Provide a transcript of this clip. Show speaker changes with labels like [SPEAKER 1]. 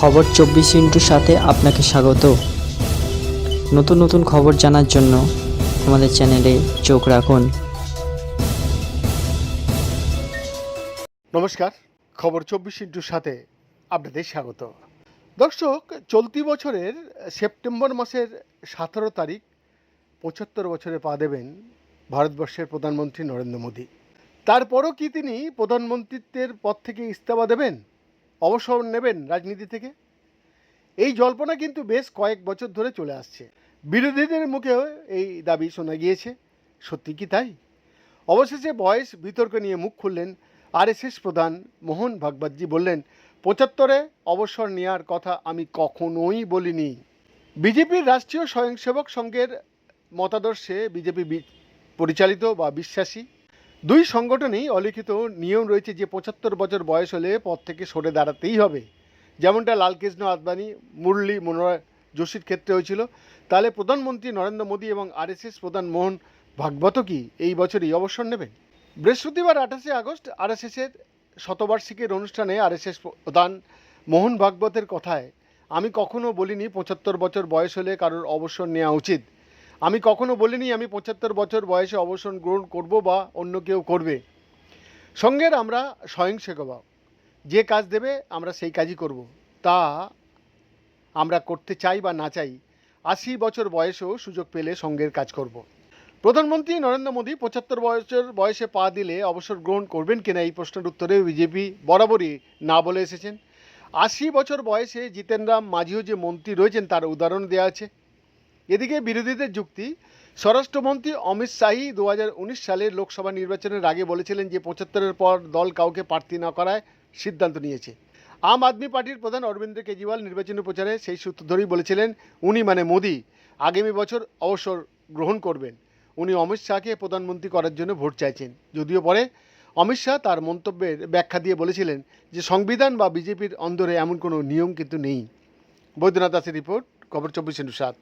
[SPEAKER 1] খবর চব্বিশ ইন্টুর সাথে আপনাকে স্বাগত। নতুন নতুন খবর জানার জন্য আমাদের চ্যানেলে চোখ রাখুন।
[SPEAKER 2] নমস্কার, খবর চব্বিশ ইন্টুর সাথে আপনাদের স্বাগত। দর্শক, চলতি বছরের সেপ্টেম্বর মাসের সতেরো তারিখ পঁচাত্তর বছরে পা দেবেন ভারতবর্ষের প্রধানমন্ত্রী নরেন্দ্র মোদী। তারপরও কি তিনি প্রধানমন্ত্রিত্বের পদ থেকে ইস্তফা দেবেন? অবসর নেবেন রাজনীতি থেকে? এই জল্পনা কিন্তু বেশ কয়েক বছর ধরে চলে আসছে। বিরোধীদের মুখেও এই দাবি শোনা গিয়েছে। সত্যি কি তাই? অবশেষে বয়স বিতর্ক নিয়ে মুখ খুললেন আরএসএস প্রধান মোহন ভাগবতজি বললেন, পঁচাত্তরে অবসর নেওয়ার কথা আমি কখনোই বলিনি। বিজেপির রাষ্ট্রীয় স্বয়ংসেবক সংঘের মতাদর্শে বিজেপি পরিচালিত বা বিশ্বাসী দুই সংগঠনেই অলিখিত নিয়ম রয়েছে যে পঁচাত্তর বছর বয়স হলে পদ থেকে সরে দাঁড়াতেই হবে। যেমনটা লালকৃষ্ণ আদবানি, মুরলী মনোরয় যোশীর ক্ষেত্রে হয়েছিল। তাহলে প্রধানমন্ত্রী নরেন্দ্র মোদী এবং আরএসএস প্রধান মোহন ভাগবত কি এই বছরই অবসর নেবেন? বৃহস্পতিবার আঠাশে আগস্ট আরএসএসের শতবার্ষিকীর অনুষ্ঠানে আরএসএস প্রধান মোহন ভাগবতের কথায়, আমি কখনো বলিনি পঁচাত্তর বছর বয়স হলে কারোর অবসর নেওয়া উচিত। আমি কখনো বলিনি আমি পঁচাত্তর বছর বয়সে অবসর গ্রহণ করব বা অন্য কেউ করবে। সঙ্গের আমরা স্বয়ং স্বয়ংসেবক। যে কাজ দেবে, আমরা সেই কাজই করব। তা আমরা করতে চাই বা না চাই, আশি বছর বয়সেও সুযোগ পেলে সঙ্গের কাজ করব। প্রধানমন্ত্রী নরেন্দ্র মোদী পঁচাত্তর বছর বয়সে পা দিলে অবসর গ্রহণ করবেন কিনা এই প্রশ্নের উত্তরে বিজেপি বরাবরই না বলে এসেছেন। আশি বছর বয়সে জিতেন রাম মাঝিও যে মন্ত্রী রয়েছেন, তার উদাহরণ দেওয়া আছে। এদিকে বিরোধীদের যুক্তি, স্বরাষ্ট্রমন্ত্রী অমিত শাহী দু সালের লোকসভা নির্বাচনের আগে বলেছিলেন যে পঁচাত্তরের পর দল কাউকে প্রার্থী না করায় সিদ্ধান্ত নিয়েছে। আম আদমি পার্টির প্রধান অরবিন্দ কেজরিওয়াল নির্বাচনী প্রচারে সেই সূত্র ধরেই বলেছিলেন, উনি মানে মোদি, আগামী বছর অবসর গ্রহণ করবেন। উনি অমিত শাহকে প্রধানমন্ত্রী করার জন্য ভোট চাইছেন। যদিও পরে অমিত শাহ তার মন্তব্যের ব্যাখ্যা দিয়ে বলেছিলেন যে, সংবিধান বা বিজেপির অন্দরে এমন কোনো নিয়ম কিন্তু নেই। বৈদ্যনাথ দাসের রিপোর্ট, খবর চব্বিশ সাত।